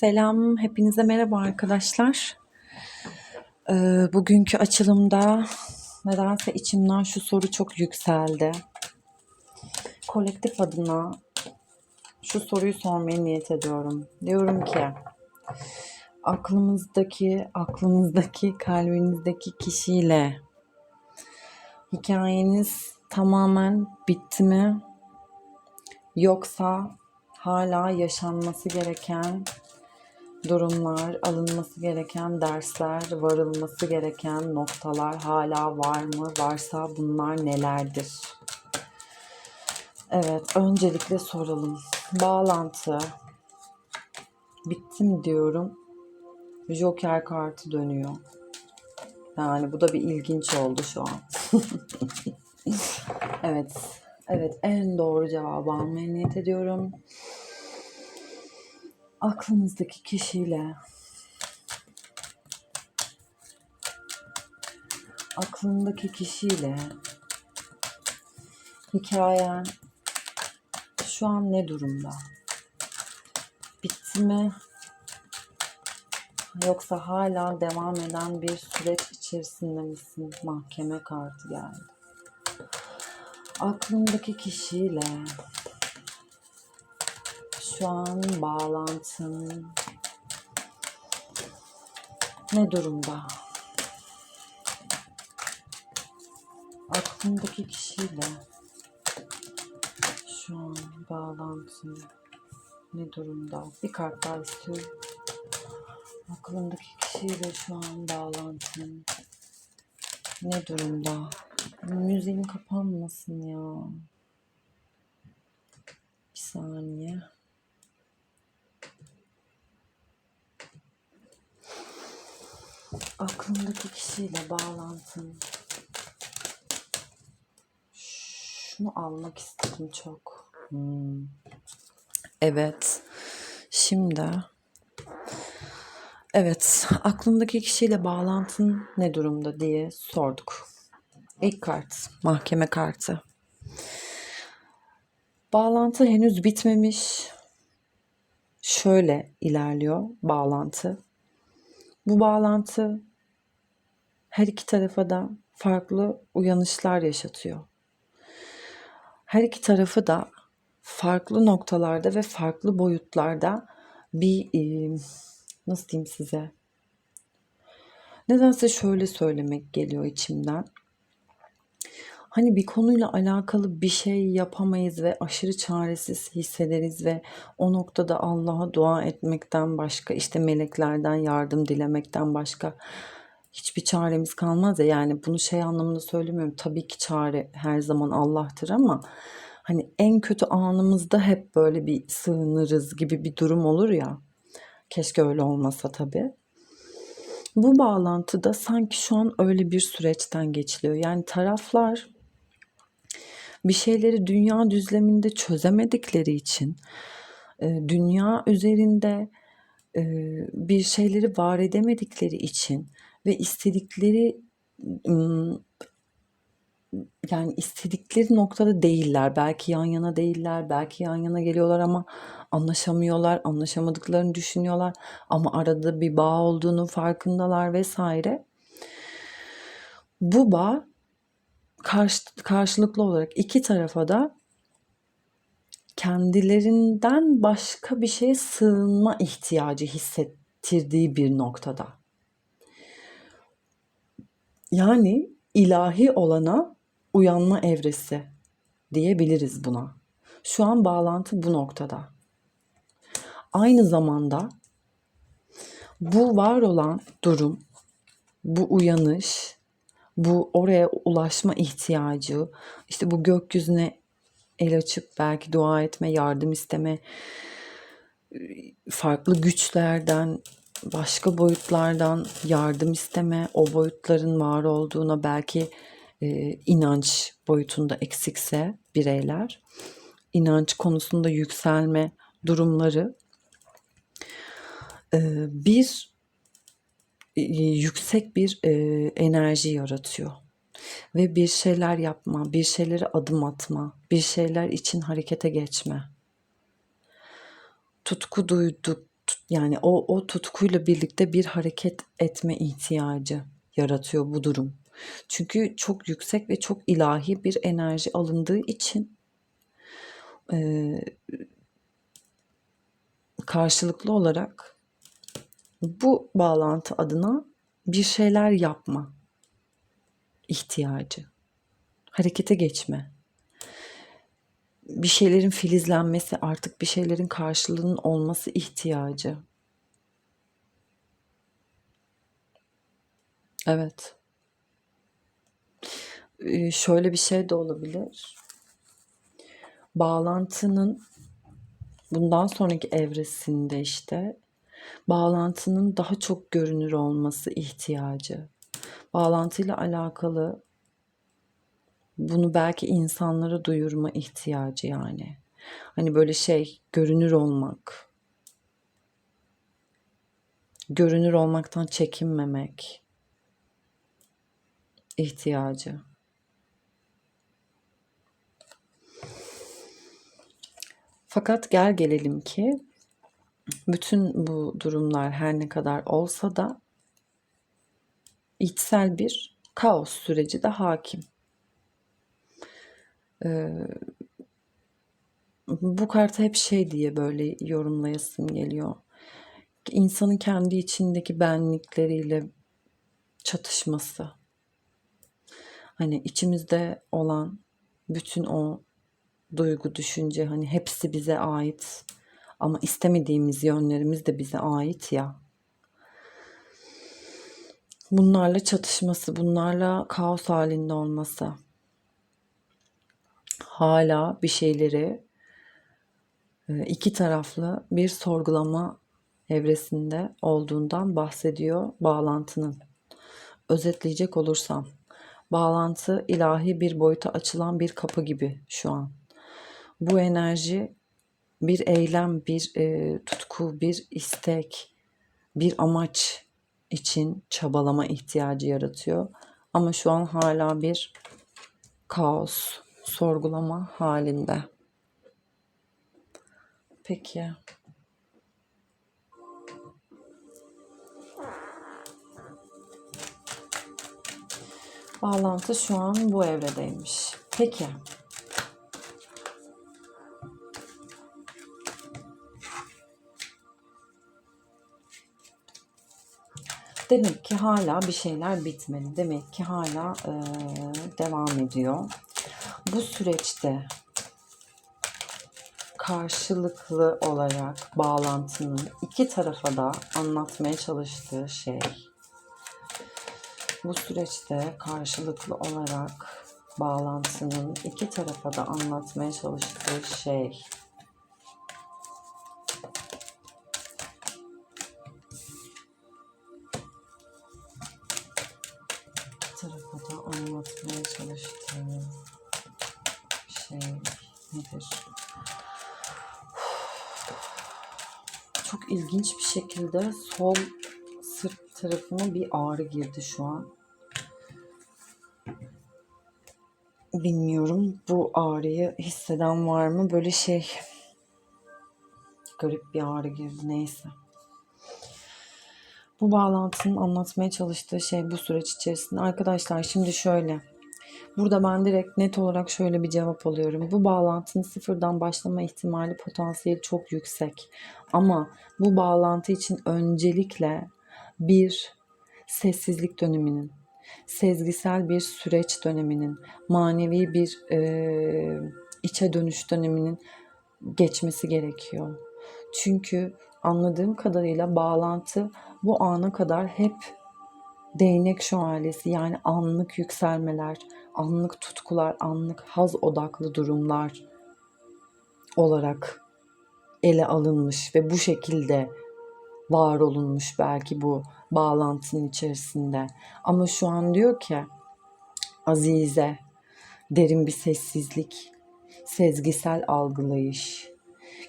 Selam, hepinize merhaba arkadaşlar. Ee, bugünkü açılımda nedense içimden şu soru çok yükseldi. Kolektif adına şu soruyu sormaya niyet ediyorum. Diyorum ki aklımızdaki, aklınızdaki, kalbinizdeki kişiyle hikayeniz tamamen bitti mi? Yoksa hala yaşanması gereken durumlar, alınması gereken dersler, varılması gereken noktalar hala var mı? Varsa bunlar nelerdir? Evet, öncelikle soralım. Bağlantı bitti mi diyorum. Joker kartı dönüyor. Yani bu da bir ilginç oldu şu an. evet, evet en doğru cevabı almaya niyet ediyorum aklınızdaki kişiyle aklındaki kişiyle hikayen şu an ne durumda? Bitti mi? Yoksa hala devam eden bir süreç içerisinde misin? Mahkeme kartı geldi. Aklındaki kişiyle şu an bağlantın ne durumda? Aklındaki kişiyle şu an bağlantın ne durumda? Bir kart daha istiyorum. Aklındaki kişiyle şu an bağlantın ne durumda? Müziğin kapanmasın ya. Bir saniye. Aklındaki kişiyle bağlantın şunu almak istedim çok. Hmm. Evet. Şimdi Evet, aklındaki kişiyle bağlantın ne durumda diye sorduk. İlk kart, mahkeme kartı. Bağlantı henüz bitmemiş. Şöyle ilerliyor bağlantı. Bu bağlantı her iki tarafa da farklı uyanışlar yaşatıyor. Her iki tarafı da farklı noktalarda ve farklı boyutlarda bir e, nasıl diyeyim size? Nedense şöyle söylemek geliyor içimden. Hani bir konuyla alakalı bir şey yapamayız ve aşırı çaresiz hissederiz ve o noktada Allah'a dua etmekten başka işte meleklerden yardım dilemekten başka hiçbir çaremiz kalmaz ya yani bunu şey anlamında söylemiyorum tabii ki çare her zaman Allah'tır ama hani en kötü anımızda hep böyle bir sığınırız gibi bir durum olur ya keşke öyle olmasa tabii. Bu bağlantıda sanki şu an öyle bir süreçten geçiliyor. Yani taraflar bir şeyleri dünya düzleminde çözemedikleri için e, dünya üzerinde e, bir şeyleri var edemedikleri için ve istedikleri yani istedikleri noktada değiller. Belki yan yana değiller, belki yan yana geliyorlar ama anlaşamıyorlar, anlaşamadıklarını düşünüyorlar ama arada bir bağ olduğunu farkındalar vesaire. Bu bağ karşı, karşılıklı olarak iki tarafa da kendilerinden başka bir şeye sığınma ihtiyacı hissettirdiği bir noktada. Yani ilahi olana uyanma evresi diyebiliriz buna. Şu an bağlantı bu noktada. Aynı zamanda bu var olan durum, bu uyanış, bu oraya ulaşma ihtiyacı, işte bu gökyüzüne el açıp belki dua etme, yardım isteme, farklı güçlerden, başka boyutlardan yardım isteme, o boyutların var olduğuna belki e, inanç boyutunda eksikse bireyler, inanç konusunda yükselme durumları e, bir yüksek bir e, enerji yaratıyor. Ve bir şeyler yapma, bir şeyleri adım atma, bir şeyler için harekete geçme. Tutku duyduk, yani o o tutkuyla birlikte bir hareket etme ihtiyacı yaratıyor bu durum. Çünkü çok yüksek ve çok ilahi bir enerji alındığı için eee, karşılıklı olarak bu bağlantı adına bir şeyler yapma ihtiyacı, harekete geçme, bir şeylerin filizlenmesi, artık bir şeylerin karşılığının olması ihtiyacı. Evet. Eee, şöyle bir şey de olabilir. Bağlantının bundan sonraki evresinde işte bağlantının daha çok görünür olması ihtiyacı. Bağlantıyla alakalı bunu belki insanlara duyurma ihtiyacı yani. Hani böyle şey görünür olmak. Görünür olmaktan çekinmemek ihtiyacı. Fakat gel gelelim ki bütün bu durumlar her ne kadar olsa da içsel bir kaos süreci de hakim. Ee, bu kartı hep şey diye böyle yorumlayasım geliyor. İnsanın kendi içindeki benlikleriyle çatışması. Hani içimizde olan bütün o duygu, düşünce hani hepsi bize ait ama istemediğimiz yönlerimiz de bize ait ya. Bunlarla çatışması, bunlarla kaos halinde olması. Hala bir şeyleri e, iki taraflı bir sorgulama evresinde olduğundan bahsediyor bağlantının. Özetleyecek olursam, bağlantı ilahi bir boyuta açılan bir kapı gibi şu an. Bu enerji bir eylem, bir e, tutku, bir istek, bir amaç için çabalama ihtiyacı yaratıyor. Ama şu an hala bir kaos, sorgulama halinde. Peki. Bağlantı şu an bu evredeymiş. Peki. Demek ki hala bir şeyler bitmedi. Demek ki hala e, devam ediyor. Bu süreçte karşılıklı olarak bağlantının iki tarafa da anlatmaya çalıştığı şey bu süreçte karşılıklı olarak bağlantının iki tarafa da anlatmaya çalıştığı şey tarafa da anlatmaya çalıştığı şey nedir? Çok ilginç bir şekilde sol sırt tarafıma bir ağrı girdi şu an. Bilmiyorum bu ağrıyı hisseden var mı? Böyle şey garip bir ağrı girdi neyse. Bu bağlantının anlatmaya çalıştığı şey bu süreç içerisinde. Arkadaşlar şimdi şöyle. Burada ben direkt net olarak şöyle bir cevap alıyorum. Bu bağlantının sıfırdan başlama ihtimali potansiyeli çok yüksek. Ama bu bağlantı için öncelikle bir sessizlik döneminin, sezgisel bir süreç döneminin, manevi bir e, içe dönüş döneminin geçmesi gerekiyor. Çünkü anladığım kadarıyla bağlantı bu ana kadar hep değnek şövalyesi yani anlık yükselmeler, anlık tutkular, anlık haz odaklı durumlar olarak ele alınmış ve bu şekilde var olunmuş belki bu bağlantının içerisinde. Ama şu an diyor ki Azize derin bir sessizlik, sezgisel algılayış,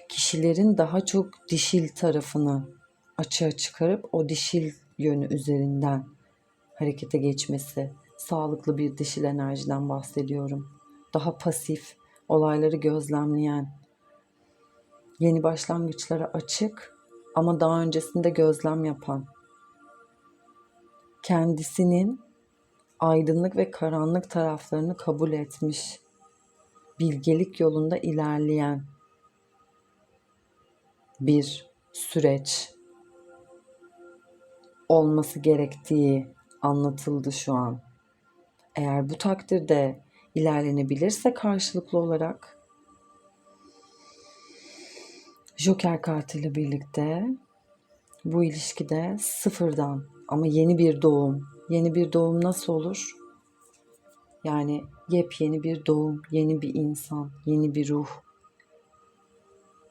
kişilerin daha çok dişil tarafını açığa çıkarıp o dişil yönü üzerinden harekete geçmesi, sağlıklı bir dişil enerjiden bahsediyorum. Daha pasif, olayları gözlemleyen, yeni başlangıçlara açık ama daha öncesinde gözlem yapan, kendisinin aydınlık ve karanlık taraflarını kabul etmiş, bilgelik yolunda ilerleyen bir süreç olması gerektiği anlatıldı şu an. Eğer bu takdirde ilerlenebilirse karşılıklı olarak Joker kartıyla birlikte bu ilişkide sıfırdan ama yeni bir doğum. Yeni bir doğum nasıl olur? Yani yepyeni bir doğum, yeni bir insan, yeni bir ruh.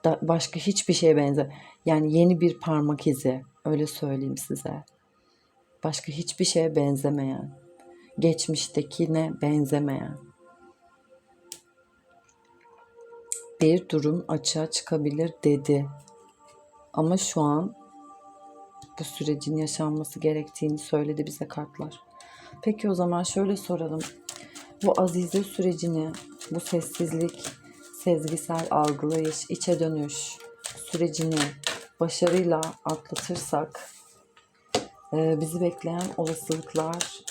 Da başka hiçbir şeye benzer. Yani yeni bir parmak izi, öyle söyleyeyim size. Başka hiçbir şeye benzemeyen, geçmiştekine benzemeyen bir durum açığa çıkabilir dedi. Ama şu an bu sürecin yaşanması gerektiğini söyledi bize kartlar. Peki o zaman şöyle soralım. Bu azize sürecini, bu sessizlik, sezgisel algılayış, içe dönüş sürecini başarıyla atlatırsak e, bizi bekleyen olasılıklar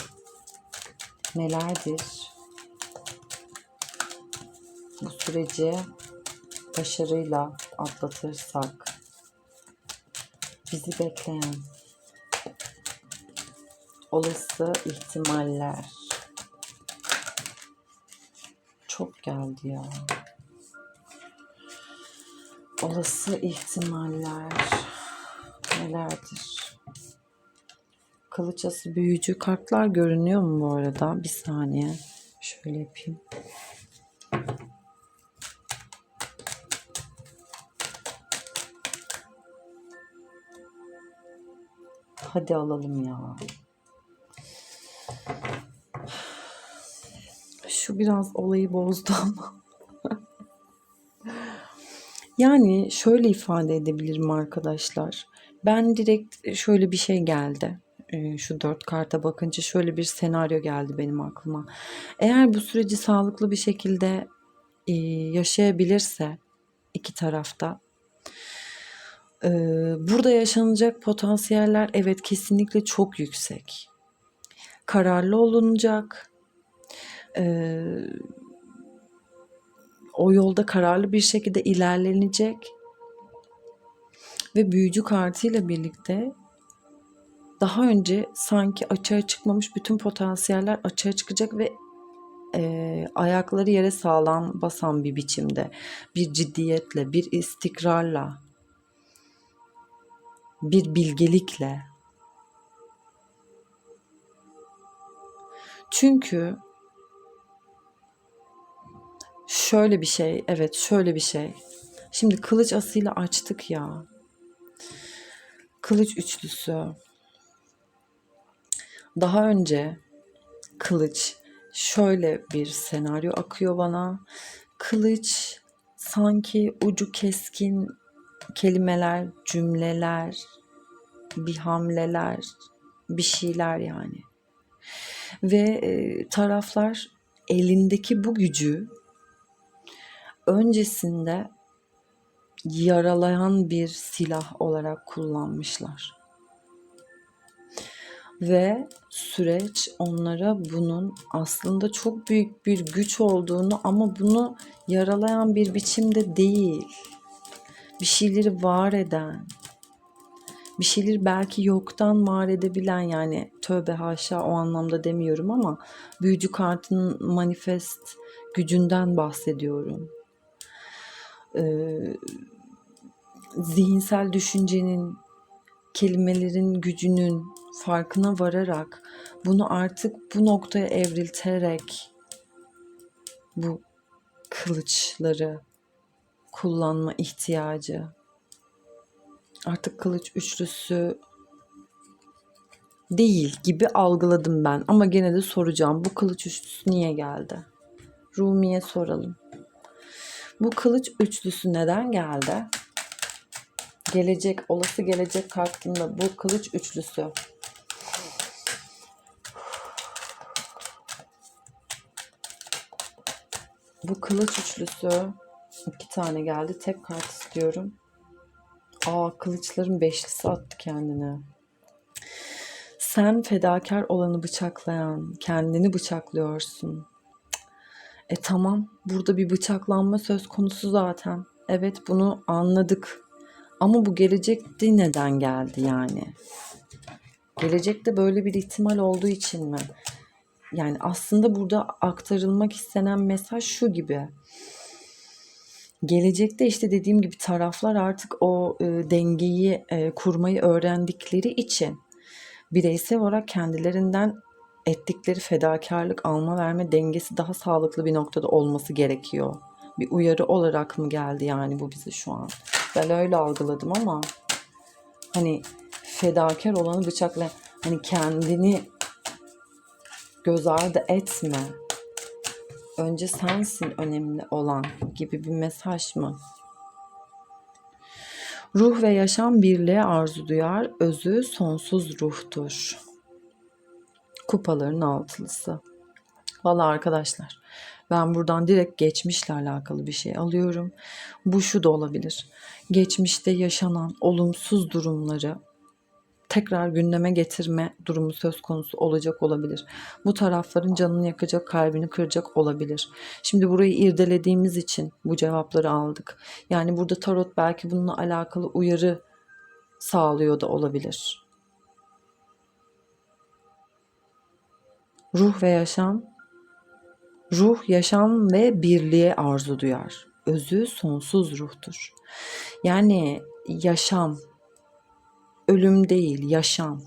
nelerdir? Bu süreci başarıyla atlatırsak bizi bekleyen olası ihtimaller çok geldi ya. Olası ihtimaller nelerdir? Kılıçası büyücü kartlar görünüyor mu bu arada? Bir saniye. Şöyle yapayım. Hadi alalım ya. Şu biraz olayı bozdu ama. yani şöyle ifade edebilirim arkadaşlar. Ben direkt şöyle bir şey geldi. Ee, Şu dört karta bakınca şöyle bir senaryo geldi benim aklıma. Eğer bu süreci sağlıklı bir şekilde e, yaşayabilirse iki tarafta ee, burada yaşanacak potansiyeller evet kesinlikle çok yüksek. Kararlı olunacak. Ee, o yolda kararlı bir şekilde ilerlenecek. Ve büyücü kartıyla birlikte daha önce sanki açığa çıkmamış bütün potansiyeller açığa çıkacak ve e, ayakları yere sağlam basan bir biçimde, bir ciddiyetle, bir istikrarla bir bilgelikle. Çünkü şöyle bir şey, evet şöyle bir şey. Şimdi kılıç asıyla açtık ya. Kılıç üçlüsü. Daha önce kılıç şöyle bir senaryo akıyor bana. Kılıç sanki ucu keskin kelimeler, cümleler, bir hamleler, bir şeyler yani. Ve e, taraflar elindeki bu gücü öncesinde yaralayan bir silah olarak kullanmışlar. Ve süreç onlara bunun aslında çok büyük bir güç olduğunu ama bunu yaralayan bir biçimde değil bir şeyleri var eden, bir şeyleri belki yoktan var edebilen yani tövbe haşa o anlamda demiyorum ama büyücü kartının manifest gücünden bahsediyorum. Ee, zihinsel düşüncenin, kelimelerin gücünün farkına vararak bunu artık bu noktaya evrilterek bu kılıçları kullanma ihtiyacı. Artık kılıç üçlüsü değil gibi algıladım ben ama gene de soracağım. Bu kılıç üçlüsü niye geldi? Rumi'ye soralım. Bu kılıç üçlüsü neden geldi? Gelecek, olası gelecek kartında bu kılıç üçlüsü. Bu kılıç üçlüsü İki tane geldi. Tek kart istiyorum. Aa kılıçların beşlisi attı kendine. Sen fedakar olanı bıçaklayan, kendini bıçaklıyorsun. E tamam, burada bir bıçaklanma söz konusu zaten. Evet bunu anladık. Ama bu gelecekte neden geldi yani? Gelecekte böyle bir ihtimal olduğu için mi? Yani aslında burada aktarılmak istenen mesaj şu gibi. Gelecekte işte dediğim gibi taraflar artık o e, dengeyi e, kurmayı öğrendikleri için bireysel olarak kendilerinden ettikleri fedakarlık alma verme dengesi daha sağlıklı bir noktada olması gerekiyor. Bir uyarı olarak mı geldi yani bu bize şu an? Ben öyle algıladım ama hani fedakar olanı bıçakla hani kendini göz ardı etme. Önce sensin önemli olan gibi bir mesaj mı? Ruh ve yaşam birliğe arzu duyar, özü sonsuz ruhtur. Kupaların altılısı. Valla arkadaşlar ben buradan direkt geçmişle alakalı bir şey alıyorum. Bu şu da olabilir. Geçmişte yaşanan olumsuz durumları tekrar gündeme getirme durumu söz konusu olacak olabilir. Bu tarafların canını yakacak, kalbini kıracak olabilir. Şimdi burayı irdelediğimiz için bu cevapları aldık. Yani burada tarot belki bununla alakalı uyarı sağlıyor da olabilir. Ruh ve yaşam Ruh, yaşam ve birliğe arzu duyar. Özü sonsuz ruhtur. Yani yaşam, ölüm değil, yaşam.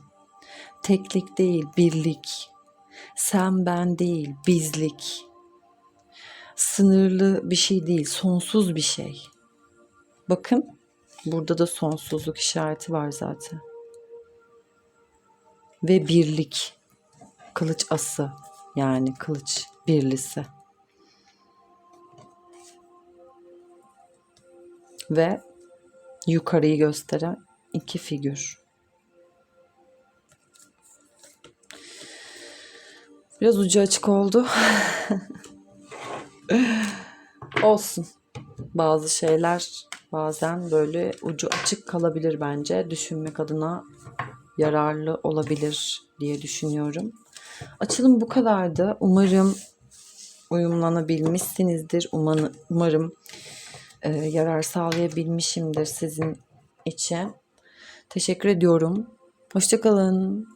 Teklik değil, birlik. Sen ben değil, bizlik. Sınırlı bir şey değil, sonsuz bir şey. Bakın, burada da sonsuzluk işareti var zaten. Ve birlik. Kılıç ası yani kılıç birlisi. Ve yukarıyı gösteren iki figür. Biraz ucu açık oldu. Olsun. Bazı şeyler bazen böyle ucu açık kalabilir bence. Düşünmek adına yararlı olabilir diye düşünüyorum. Açılım bu kadardı. Umarım uyumlanabilmişsinizdir. Umarım, umarım e, yarar sağlayabilmişimdir sizin için. Teşekkür ediyorum. Hoşçakalın.